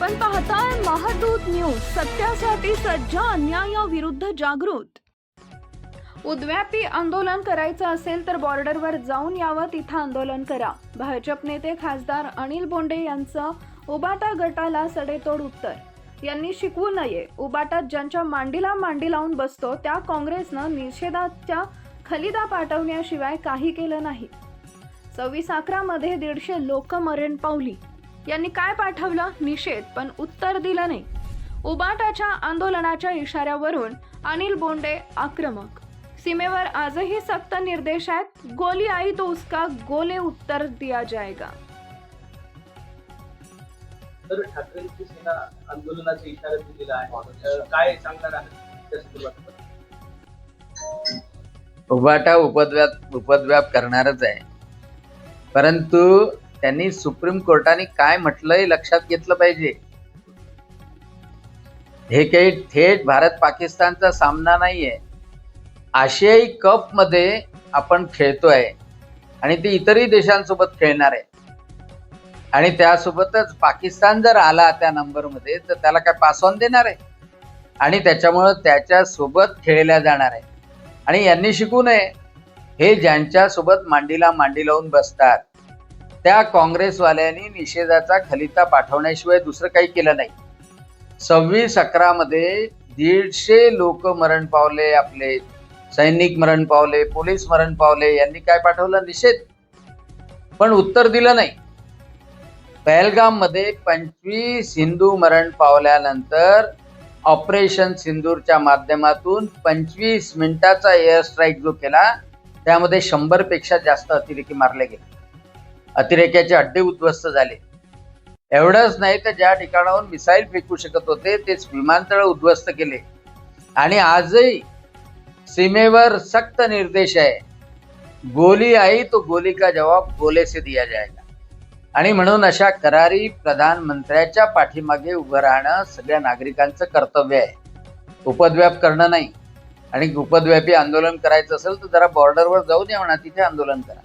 आपण पाहताय महादूत न्यूज सत्यासाठी सज्ज अन्यायाविरुद्ध जागृत. उद्व्यापी आंदोलन करायचं असेल तर बॉर्डरवर जाऊन यावं तिथं आंदोलन करा. भाजप नेते खासदार अनिल बोंडे यांचं उबाटा गटाला सडेतोड उत्तर. यांनी शिकवू नये उबाटात ज्यांच्या मांडीला मांडी लावून बसतो त्या काँग्रेसनं निषेधाच्या खलिदा पाठवण्याशिवाय काही केलं नाही. सव्वीस अकरामध्ये दीडशे लोक मरण पावली. यांनी काय पाठवलं? निषेध पण उत्तर दिलं नाही. उबाटाच्या आंदोलनाच्या इशाऱ्यावरून अनिल बोंडे आक्रमक. सीमेवर आजही सक्त निर्देश आहेत गोली आई तो उसका गोले उत्तर दिया जाएगा. तर ठाकरेंची सेना आंदोलनाचा इशारा दिलेला आहे. काय सांगणार उभाटा उपद्व्याप उपद्व्याप करणारच आहे. परंतु त्यांनी सुप्रीम कोर्टाने काय म्हटलंय लक्षात घेतलं पाहिजे? हे काही थेट भारत पाकिस्तानचा सामना नाहीये. आशियाई कपमध्ये आपण खेळतोय आणि ते इतरही देशांसोबत खेळणार आहे. आणि त्यासोबतच पाकिस्तान जर आला त्या नंबरमध्ये तर त्याला काय पास ऑन देणार आहे? आणि त्याच्यामुळं त्याच्यासोबत खेळल्या जाणार आहे. आणि यांनी शिकू नये. हे ज्यांच्या सोबत मांडीला मांडी लावून बसतात त्या काँग्रेसवाल्यांनी निषेधाचा खलिता पाठवण्याशिवाय दुसरं काही केलं नाही. सव्वीस अकरा मध्ये दीडशे लोक मरण पावले आपले. सैनिक मरण पावले पोलीस मरण पावले यांनी काय पाठवलं? निषेध. पण उत्तर दिलं नाही. पहलगाममध्ये पंचवीस हिंदू मरण पावल्यानंतर ऑपरेशन सिंदूरच्या माध्यमातून पंचवीस मिनिटाचा एअर स्ट्राईक जो केला त्यामध्ये शंभरपेक्षा जास्त अतिरेकी मारले गेले. अतिरेक्याचे अड्डे उद्ध्वस्त झाले. एवढंच नाही तर ज्या ठिकाणाहून मिसाईल फेकू शकत होते तेच विमानतळ उद्ध्वस्त केले. आणि आजही सीमेवर सक्त निर्देश आहे. गोली आई तो गोली का जवाब गोले से दिया जाएगा. आणि म्हणून अशा करारी प्रधानमंत्र्याच्या पाठीमागे उभं राहणं सगळ्या नागरिकांचं कर्तव्य आहे. उपद्व्याप करणं नाही. आणि उपद्व्यापी आंदोलन करायचं असेल तर जरा बॉर्डरवर जाऊन या म्हणा तिथे आंदोलन करा.